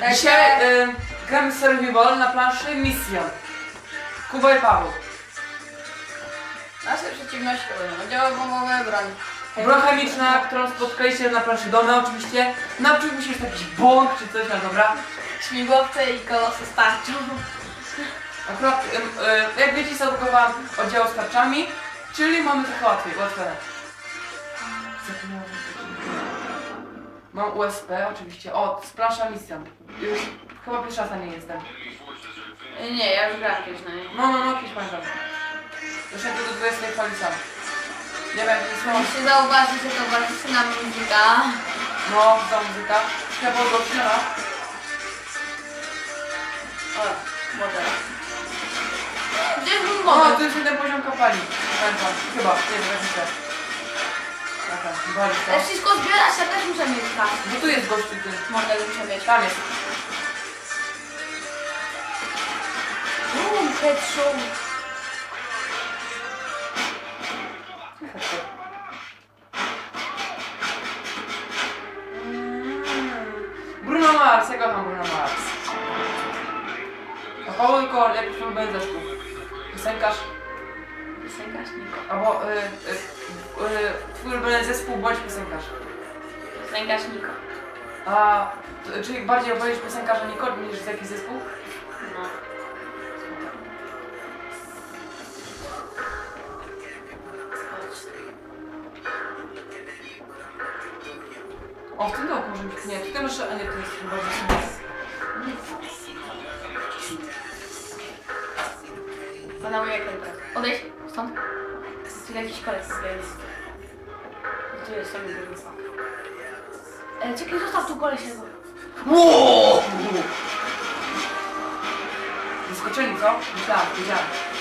Tak, Dzisiaj y, gramy survival na planszy Mission. Kuba i Paweł. Nasze przeciwności będą oddziały bombowe, broń. Broń chemiczna, którą spotkaliście na planszy domy oczywiście. Na początku musi być jakiś bąk czy coś, no dobra. Śmigłowce i kolosy starczą. Akurat, ym, y, jak wiecie, zablokowałam oddział z tarczami, czyli mamy trochę łatwiej, ułatwione. Mam USP oczywiście. O, plansza Mission. Już chyba pierwszy raz na niej jestem. Nie, ja już grałem kiedyś na niej. No, no, no, kiedyś pamiętam. Doszedłem do 20 fali sam. Nie wiem, jakie słowa. Musicie zauważyć, że to klasyczna muzyka. No, ta muzyka. Chyba go śpiewa. O, model. Gdzie jest mój model? to jest jeden poziom kapali. Pamiętam. Chyba, nie wiem, jak myślę. Taka, walisz Ja to. wszystko zbierać, ja też muszę mieć tak. No tu jest gościu, ty. Model muszę mieć. Tam jest. Boom, headshot. Bruno Mars, ja kocham Bruno Mars. A Paweł tylko jak ulubiony zespół. Piosenkarz, Piosenkarz Niko. albo y, y, y, twój ulubiony zespół bądź piosenkarz. Piosenkarz Niko. A, t- czyli bardziej obejrzysz piosenkarza Nicole niż z jakiś zespół? No. O, w tym domu może być. Nie, tutaj masz. A nie, to jest chyba zespół. Panałuję ekran. Odejdź stąd. Tu jakiś koleś jest. Tu e, Czekaj, zostaw tu koleś jego. Wow! Zaskoczeni, co? Myślałem, wiedziałem.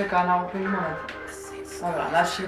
Czeka na odpowiedni moment. Dobra, nasz się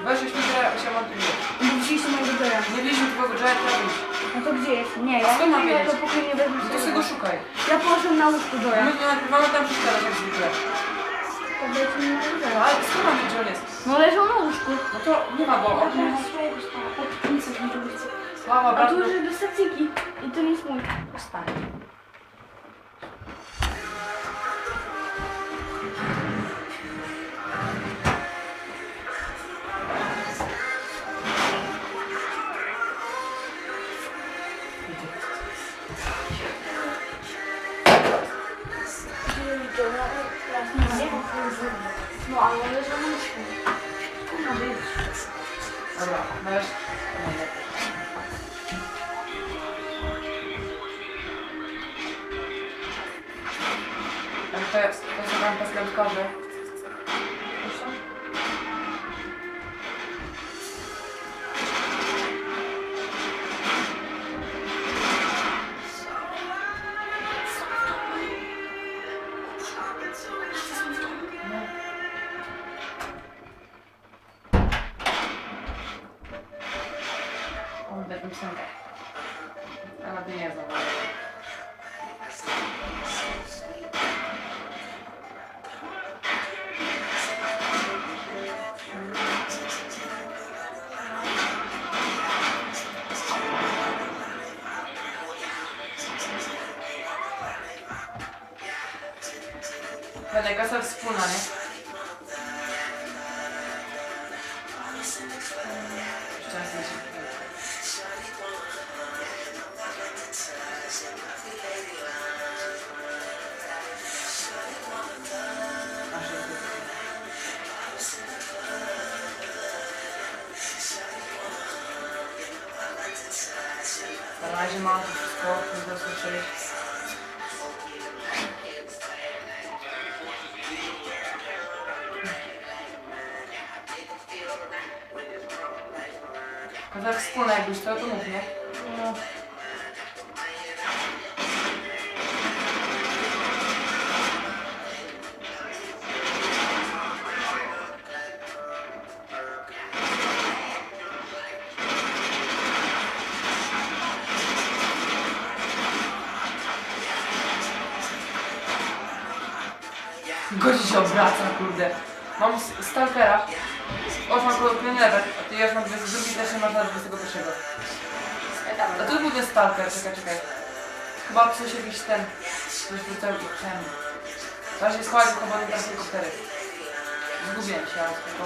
Śmigę, się montuje. Dzisiejszy mojego Joya. Nie wieźmy twojego Jaya, trzeba wyjść. No to gdzie jest? Nie, ja skąd mam nie wiedzieć? to póki nie wezmę No to sobie sobie. go szukaj. Ja poszłam na łóżku My Joya. to nagrywamy tam przeszkadzać jak zwykle. To dajcie mi na No, Joya. ale skąd mam wiedzieć, gdzie on jest? No leżał na łóżku. No to nie ma go. A On to jest nic nie. Sława, A brat. tu już jest do stacyjki. I to nie jest mój. Stary. Ale łóżku. Tu ma być. Dobra, weź. To jest? To są tam piosenkarze. To wszystko, nie dosłyszeli. No jakbyś to, to mów, nie? No. Gości się obraca, kurde. Mam s- stalkera. Oż mam kolejny level, a ty już mam 22, też nie masz na 21. A to był ten stalker, czekaj, czekaj. Chyba coś jakiś ten, coś był ten, ten. Teraz jest chodzi chyba na teraz helikoptery. Zgubiłem się, ale tylko.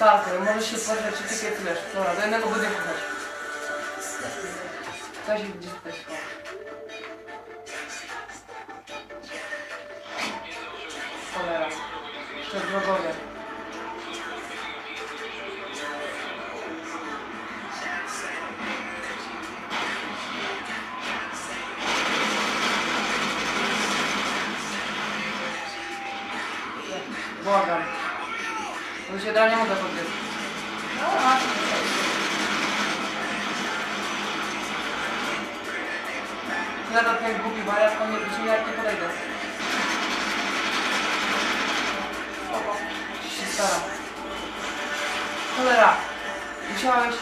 Stalker, możesz się poddać, czy ty wiesz. Dobra, do jednego budynku chodź. Coś gdzieś tutaj szło. Cholera. Jeszcze wrogowie. Błagam. Bo się dalej nie mogę podbiec. Nadal jak głupi, bo ja tam nie wrócimy, jak nie podejdę. Spoko. Się staram. Cholera. Musiałeś...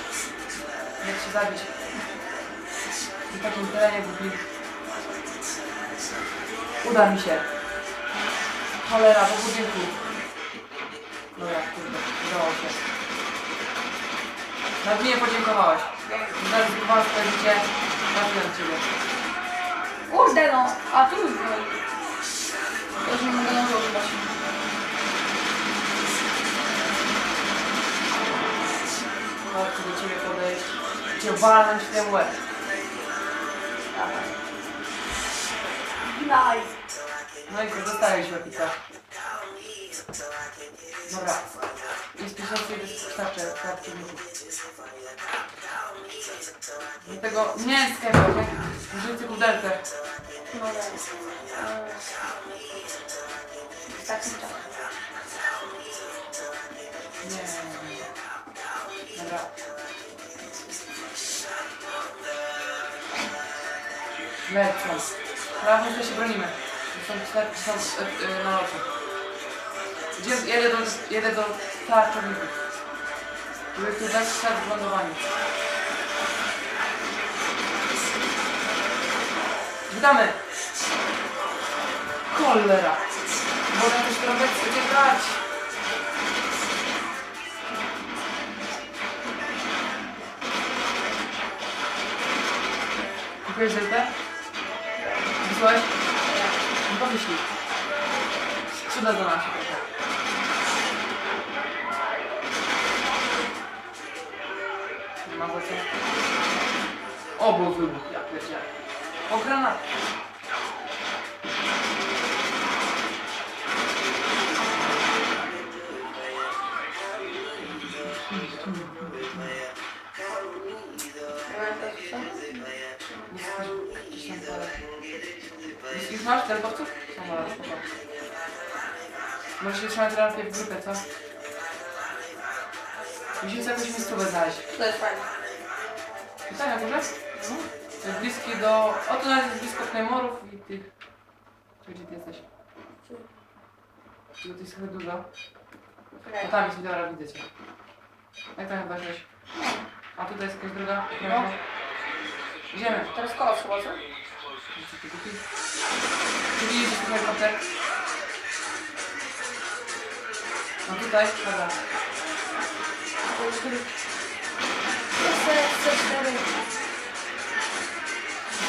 Jak się zabić. W takim terenie głupi. Uda mi się. Cholera, do budynku. Dobra, kurde, udało się. Nawet mi nie podziękowałeś. Zaryzykowałem swoje życie. Trafiłem ciebie. Kurde no, a tu już było. To już nie mogę na oglądać. Chodź do ciebie podejść. Cię walnąć w ten łeb. Gnaj. No i co, dostajesz łepika. Dobra. Jest tysiące i wystarczy, wystarczy minut. Dlatego nie sklepę, nie? Użyjcie kudelkę. No. Eee, Taki czas. Nie. Dobra. Lecą. Teraz my się bronimy. Są cztery, są e, e, na locie. Gdzie jedę do, jedę do tarczowników. Żeby tu dać start w lądowaniu. Witamy! Cholera! Można też trochę uciekać! Kupiłeś zeltę? Wysłałeś? No to wyślij. Przyda do nas ma za co. O, był wybuch, ja pierdzielę. O, granat! Już- masz telewizorców? No dobra, spoko. Może się trzymać teraz w grupę, co? Musimy sobie jakąś miejscówę znaleźć. To jest fajne. Pytania może? No. Jest bliski do... O, to nawet jest blisko Claymorów i tych... Gdzie ty jesteś? Czy to jest trochę dużo? Czekaj. tam jest, dobra, widzę cię. Jak tam chyba żeś? A tutaj jest jakaś droga? No. Idziemy. Teraz kolos chyba, co? Czy widzisz ten helikopter? No tutaj, dobra. Jest C4.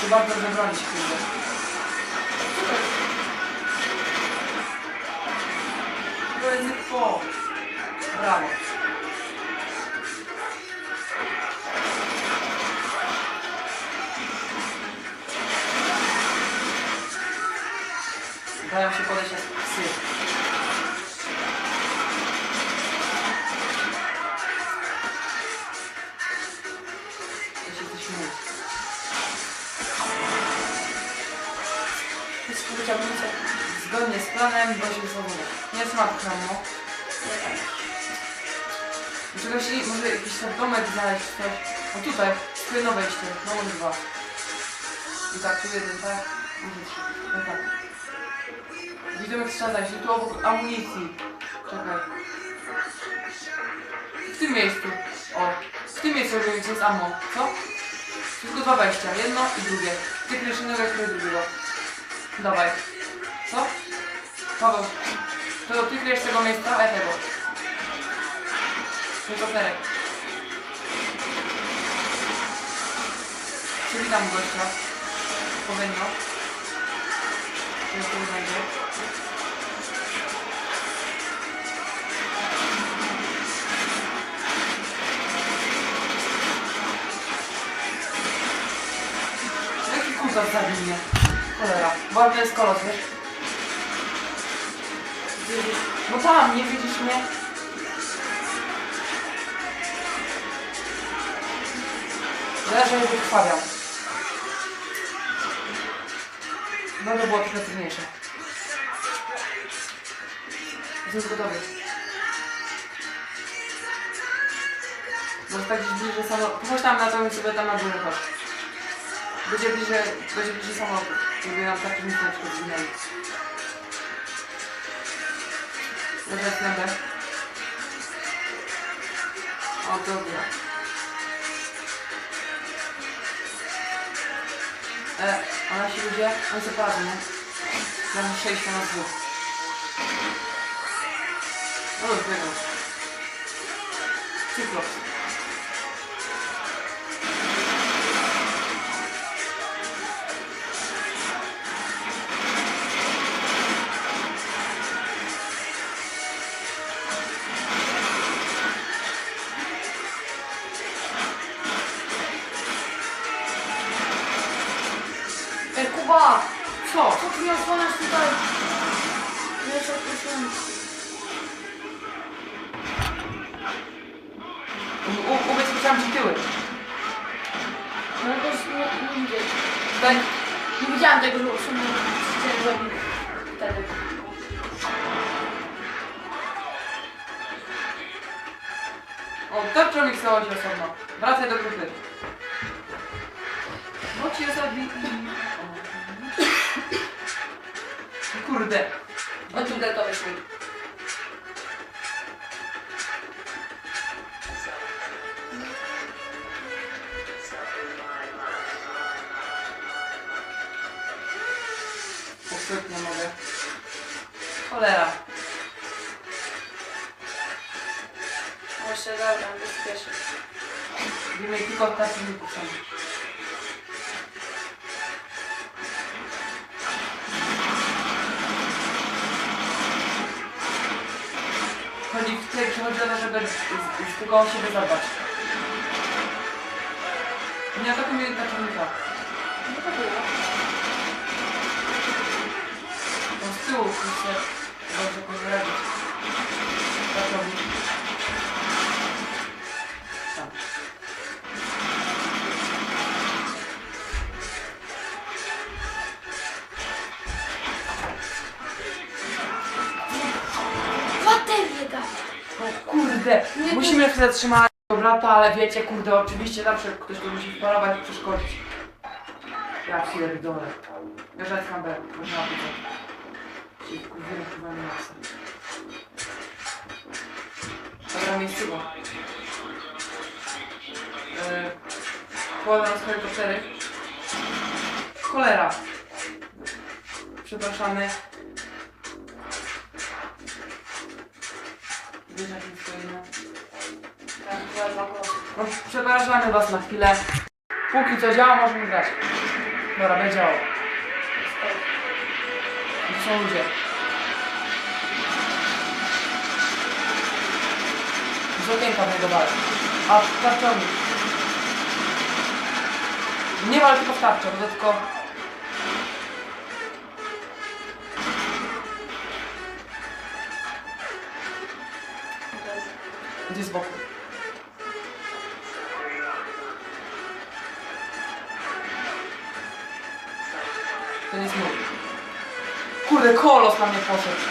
Tu bardzo bronić, kurde. Ryzyko! Brawo. Dają się podejść jak psy. Wyciągnięcie. Zgodnie z planem, bo się zawoda. Nie smart chromo. Czegoś, może jakiś tam domek znaleźć, coś. O tutaj, sklejno wejście, no może dwa. I tak, tu jeden, tak? Może trzy. No tak. Jak strzela się, tu obok amunicji. Czekaj. W tym miejscu. O, w tym miejscu robimy, jest ammo. Co? Tylko dwa wejścia, jedno i drugie. Ty jednego, jak drugiego. Dawaj. Co? Paweł, to ty kryjesz tego miejsca, a ja tego. Helikopterek. Przywitam gościa. Powinno. To jest tu będzie. Jaki kutas zabił mnie? Cholera. Ładny jest kolos, wiesz? No tam, nie widzisz mnie? Leżę i wykrwawiam. No to było trochę trudniejsze. Jestem gotowy. Może tak gdzieś bliżej samolotu. Chodź tam na to, sobie tam na górę chodź. Będzie bliżej, będzie bliżej samolotu. Żeby nam taki nic na przykład zginęli. Leżeć będę. O, dobra. E, a nasi ludzie, oni sobie poradzą, nie? Mam przejść na dwóch. No już. Cyklops. Kuba! Co? Co ty mnie osłaniasz tutaj? Nie, co ty osłaniasz? U- Ubezpieczam ci tyły. No to jest nie, nie widzę. Tutaj. Nie widziałam tego, że usunął chciałem zrobić wtedy. O, tarcza miksować osobno. Wracaj do grupy. Bo cię zabili. Kurde. O tu to wyszli. Popsuć nie mogę. Cholera. Jeszcze dobra, bezpiecznie. Wiemy tylko taki nie puszczamy. To, żeby z, z, tylko siebie zadbać. Nie to było. On z tyłu chce dobrze pozradzić. Taczownik. Tam. Musimy chwilę zatrzymać brata, ale wiecie, kurde, oczywiście zawsze ktoś tu musi wparować i przeszkodzić. Ja pierdolę. Leżać kamerę, można powiedzieć. Ci, kurde, kurwa nie chcę. Dobra, miejscowo. Yy, Kładam z helikoptery. Cholera. Przepraszamy. Przepraszamy was na chwilę. Póki co działa, możemy grać. Dobra, będzie działało. I są ludzie. Z okienka walczył. A w tarczowni. Nie walcz tylko w tarczę, tylko... Gdzie z boku? To jest mój. Kurde, kolos na mnie poszedł.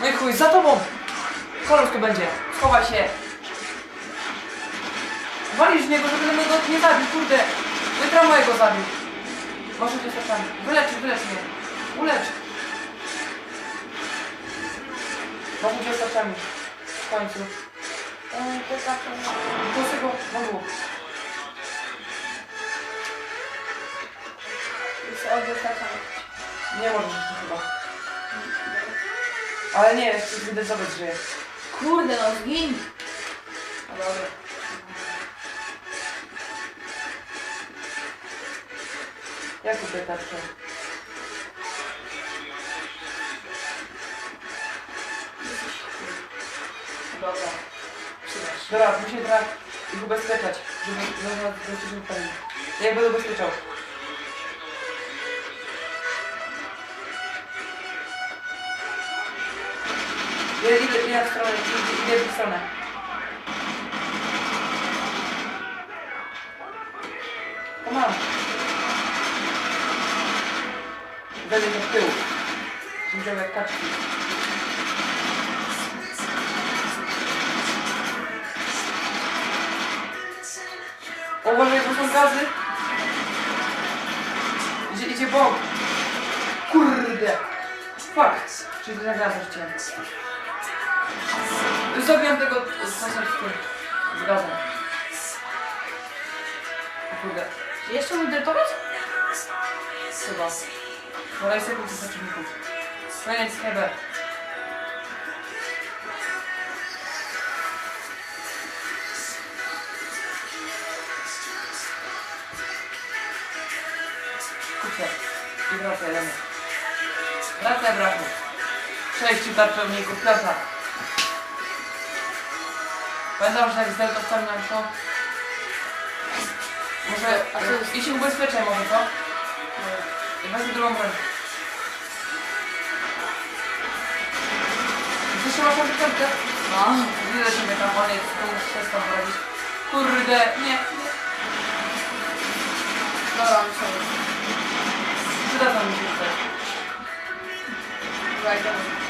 No i chuj, za tobą! Kolos tu będzie. Schowaj się. Walisz w niego, żeby mnie go nie zabił, kurde. Wytra mojego zabił. Może cię sercami. Wylecz, wylecz mnie. Ulecz. Może cię sercami. W końcu. Eee, to tak, to Do tego wągu. Odwrócenie. Nie możesz jeszcze chyba. Ale nie, jeszcze widać, że żyje. Kurde, no zgin! No dobra. Jak tutaj tarczę? Dobra. Przydasz. Dobra, musimy teraz ich ubezpieczać, żeby zaraz bezpiecznie pewnie. Jak będę ubezpieczał? Ile, ile w stronę, ile, ile w stronę? To mam. Wejdę to w tył. Będziemy jak kaczki. Uważaj, bo są gazy. Idzie, idzie bok. Kurde. Fuck. Czyli to na gazę rzuciłem. Zrobiłem tego z tym. Z gazem. O kurde. Jeszcze mój detować? Chyba. Podaj sekund z przeciwników. Koniec Heber. Kupię. I wracaj do mnie. Wracaj, brachu. Sześciu tarczowników, klasa. Pamiętam, że jak z deltowcami nam to... Może... A co jest? I się ubezpieczaj może, co? I weź drugą broń. Się masz wykrętę? No. Widzę siebie tam, on jest, to już przestał robić. Kurde, nie, nie. Dobra, muszę. Przyda mi się coś. Dobra,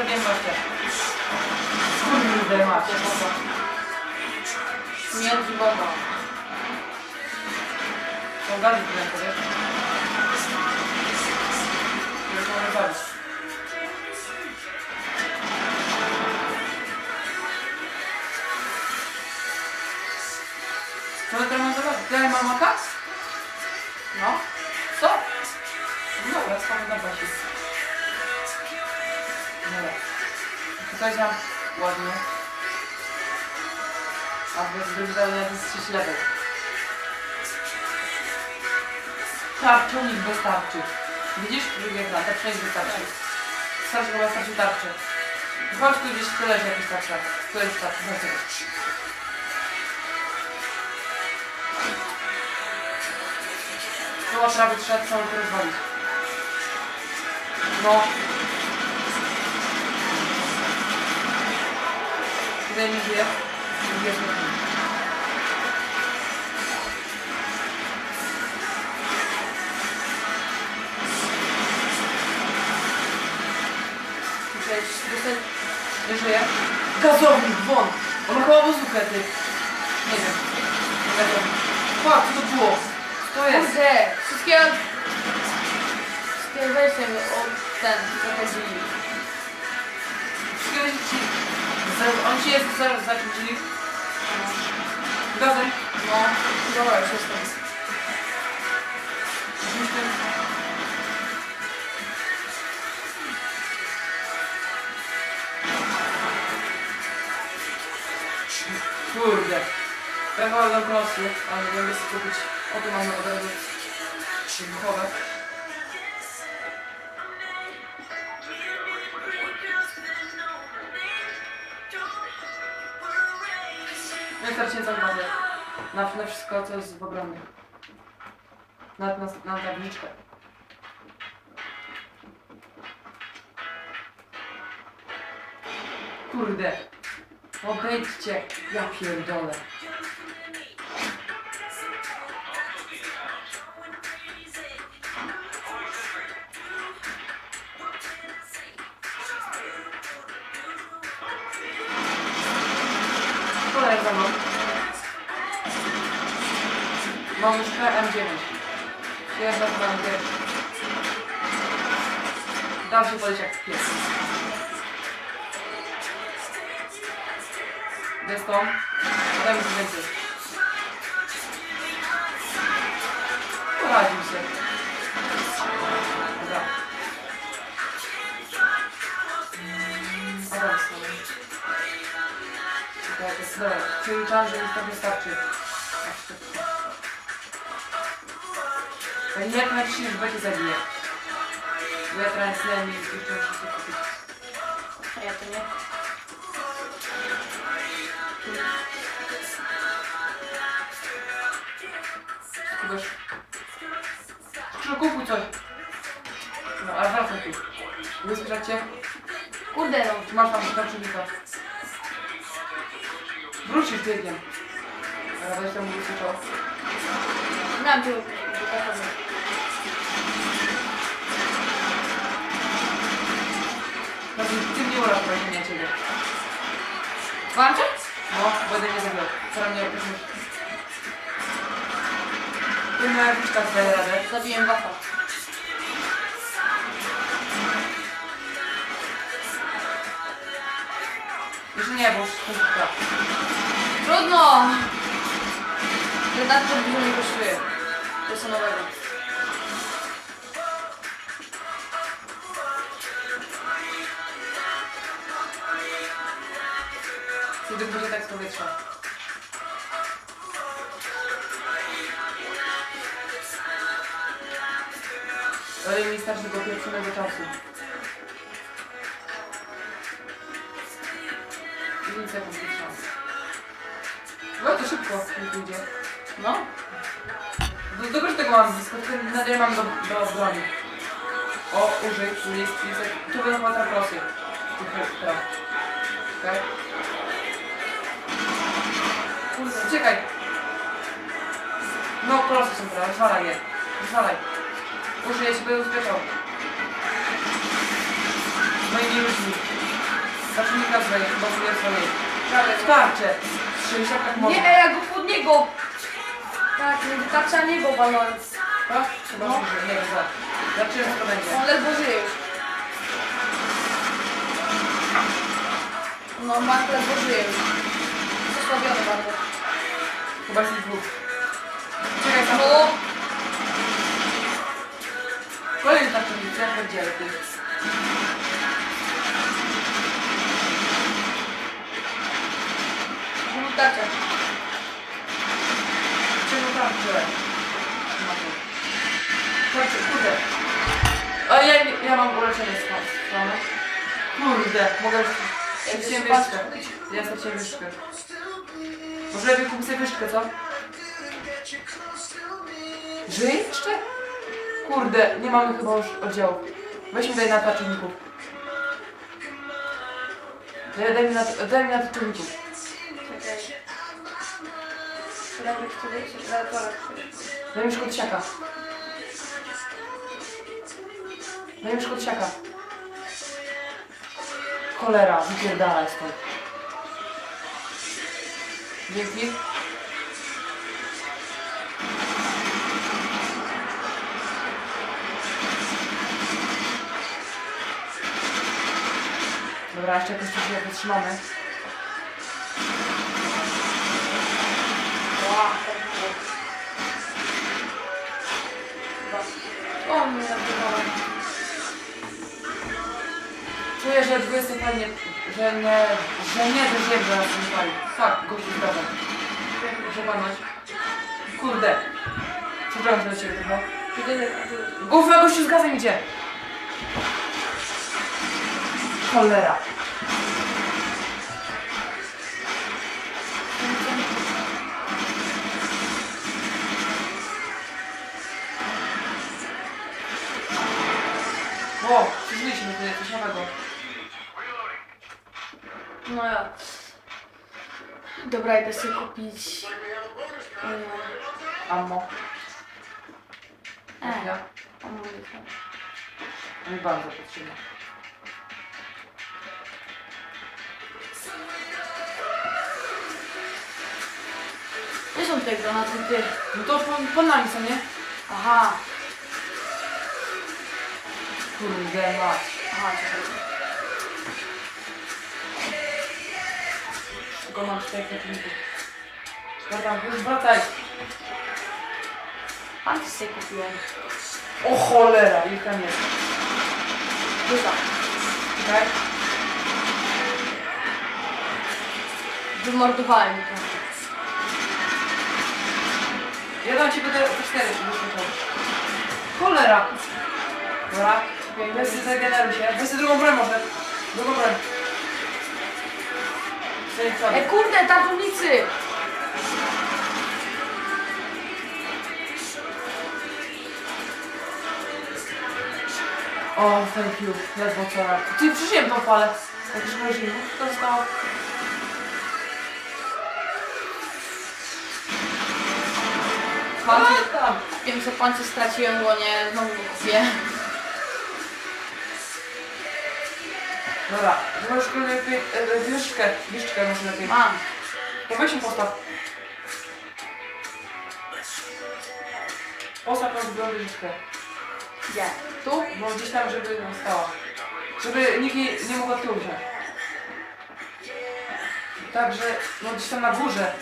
Głowę zabiem gościa. Kurde, macie. Między wodą. Są gazy w ręku, wiesz? Które są. Co my teraz zobaczyć? Tyle mam maka? No. Co? No Dobra, schowam na basi. Dobra. Tutaj mam ładnie. A bez wyglądania to jest 3 level. Tarczonik wystarczy. Widzisz? Drugi ekran, tarczonik wystarczy. Wystarczy, chyba wystarczy tarczy. Chodź tu gdzieś, tu leży jakiś tarcza. Tu jest tarcza, chodź tu. Była prawie trzeba całą rozwalić. No. Nie żyje. Nie żyje. Gazownik, won! On ma chyba bazookę, ty. Nie wiem. Gazownik. Fuck, co to było? To jest? Kurde, wszystkie... Wszystkie wersje od ten, zachodzili. Wszystkie ci... On ci jest zaraz zakończyli. Gazem. No, dobra, już jestem. Kurde. Pechałem do klasy, ale nie mogę sobie kupić. O tu mamy od razu całą bazę. Na, na wszystko, co jest w obronie. Na, na, na tabliczkę. Kurde. Obejdźcie. Ja pierdolę. Mam już M9. Jest na plan pierwszy. Dam się poleć jak pies. To. Daj mi więcej. Poradził się. Dobra. Adam sobie. Tak, jest dobra. Przeliczam, że mi to wystarczy. Tak jak na dzisiaj chyba cię zabiję. Bo ja teraz nie mi jeszcze muszę sobie kupić. A ja to nie. Kubasz. Krzyżu, kupuj coś. No, ale wracaj tu. Wyspieracie? Kurde no. Czy masz tam ty mnie uratować, nie ciebie. Włączę? No, będę nie zabrał. Teraz mnie oprócz. Ty na jakiś czas daję radę. Zabiłem wafa. Jeszcze nie, bo już skończyła. Trudno! Jednak to dużo nie kosztuje. To jest nowego. Będzie tak z powietrza. Ale mi starczy do pierwszego czasu. 5 sekund. No to szybko mi pójdzie. No. Do, dobrze, tego mam blisko, tylko nadal mam do, do broni. O, użyj, tu jest, jest, tu będą chyba traprosy. Teraz. Okej? Kurde, uciekaj! No, prosy są teraz, zwalaj je. Zwalaj. Użyj, ja się będę uzbierał. Moimi ludźmi. Zaczynnika zwej, chyba sobie swojej. Jak tak może. Nie, ja go pod niego! Tak, nie wystarcza niego walnąłem. Tak? Chyba No. użyj, nie za. Zobaczymy co to będzie. On ledwo żyje już. No, Mark ledwo żyje już. Zasłabiony bardzo. Chyba ich dwóch. Czekaj, tam. No, Kolejny tak to jak lepiej. no tarczę. Czego tam wczoraj? Chodźcie, kurde. A ja, ja mam uleczenie z strony. Kurde, mogę już... Straciłem wyszkę. Ja straciłem wyszkę. Może lepiej kupić sobie wyszkę, co? Żyje jeszcze? Kurde, nie mamy chyba już oddziałów. Weźmy daj na taczowników. Daj, daj mi na, daj mi na zaraz Daj mi szkodsiaka. Daj mi szkodsiaka. Cholera, wypierdalaj stąd. Dzięki. Dobra, jeszcze jakoś to się wytrzymamy. O, mnie nagrywałem. Czuję, że 20 fajnie, że nie, że nie, że wiem, że nas nie pali. Tak, gościu zgadzam. Proszę panować. Kurde. Przepraszam do ciebie trochę. Gówno, gościu zgadzam idzie. Cholera. Wow, przyzwyczajmy tutaj coś nowego. No ja. Dobra, idę sobie kupić... Ammo. E, Ja. Mi bardzo potrzebne. Gdzie są te granaty? Ty. No to po, po nami są, nie? Aha. Kurde mać. Aha, czekaj. Tylko mam cztery kwiatniki. Dobra, już wracaj. Panty sobie kupiłem. O cholera, ich tam jest. Duża. Czekaj. Wymordowałem mi to. Ja dam ci będę te cztery, żeby słyszał. Cholera. Dobra. Weź sobie zageneruj się. Weź sobie drugą broń może. Drugą broń. E kurde, tartownicy! O, thank you. Ledwo co. Ty przyszedłem tą falę. Jak już możesz im to zostało. Tam. wiem co panty straciłem, bo nie znowu go kupię. Dobra, możesz lepiej, e, wieszczkę może lepiej. Mam. To weź ją postaw. Postaw na zbiorę wieszczkę. Gdzie? Tu? No gdzieś tam, żeby tam stała. Żeby nikt nie, nie mógł od tyłu wziąć. Także, no gdzieś tam na górze.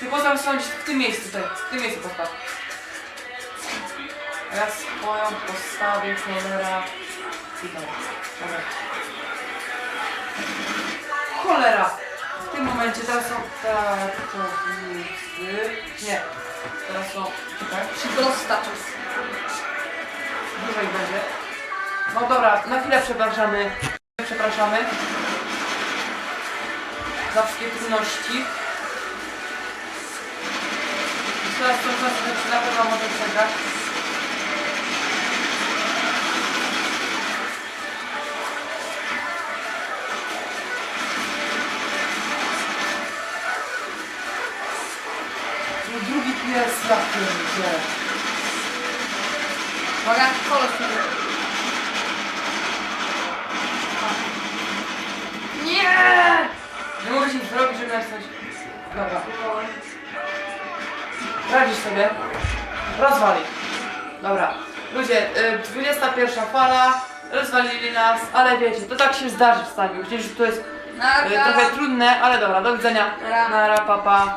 Ty postaw sądzić w tym miejscu tutaj, w tym miejscu postaw. Ja swoją postawię, cholera. Dobra. Cholera! W tym momencie teraz są tarczownicy. Nie, teraz są, czekaj. Szybko rozstaczów. Dużo ich będzie. No dobra, na chwilę przepraszamy. Przepraszamy. Za wszystkie trudności. Jeszcze raz to czas, na pewno może przegrać. Drugi pies, ja pierdzielę. Uwaga, kolos Nie! Nie mogę się zrobić, żeby coś... Dobra. Radzisz sobie. Rozwali. Dobra. Ludzie, y, 21 fala. Rozwalili nas, ale wiecie, to tak się zdarzy w stanie. Widzicie, że to jest y, trochę trudne, ale dobra, do widzenia. Nara, papa.